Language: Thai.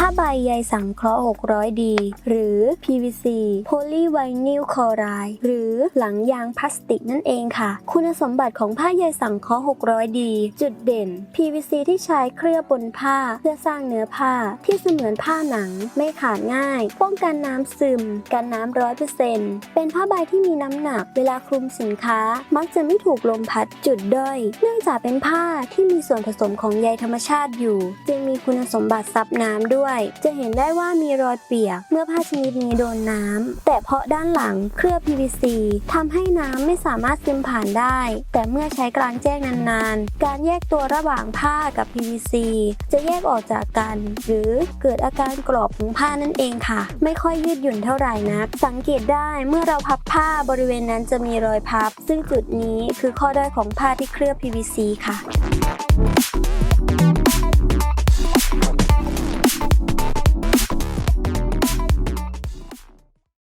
ผ้าใบใยสังเคราะห์ 600D หรือ PVC Polyvinyl Chloride หรือหลังยางพลาสติกนั่นเองค่ะ คุณสมบัติของผ้าใยสังเคราะห์ 600D จุดเด่น PVC ที่ใช้เคลือบบนผ้าเพื่อสร้างเนื้อผ้าที่เสมือนผ้าหนังไม่ขาดง่าย ป้องกันน้ำซึม กันน้ำร้อยเปอร์เซ็นต์เป็นผ้าใบที่มีน้ำหนัก เวลาคลุมสินค้า มักจะไม่ถูกลมพัดจุดด้อย เนื่องจากเป็นผ้าที่มีส่วนผสมของใยธรรมชาติอยู่ จึงมีคุณสมบัติซับน้ำด้วยจะเห็นได้ว่ามีรอยเปียก เมื่อผ้าชนิดนี้โดนน้ำ แต่เพราะด้านหลังเคลือบ PVC ทำให้น้ำไม่สามารถซึมผ่านได้ แต่เมื่อใช้กลางแจ้งนานๆ การแยกตัวระหว่างผ้ากับ PVC จะแยกออกจากกัน หรือเกิดอาการกรอบของผ้านั่นเองค่ะ ไม่ค่อยยืดหยุ่นเท่าไหร่นัก สังเกตได้เมื่อเราพับผ้าบริเวณนั้นจะมีรอยพับ ซึ่งจุดนี้คือข้อด้อยของผ้าที่เคลือบ PVC ค่ะ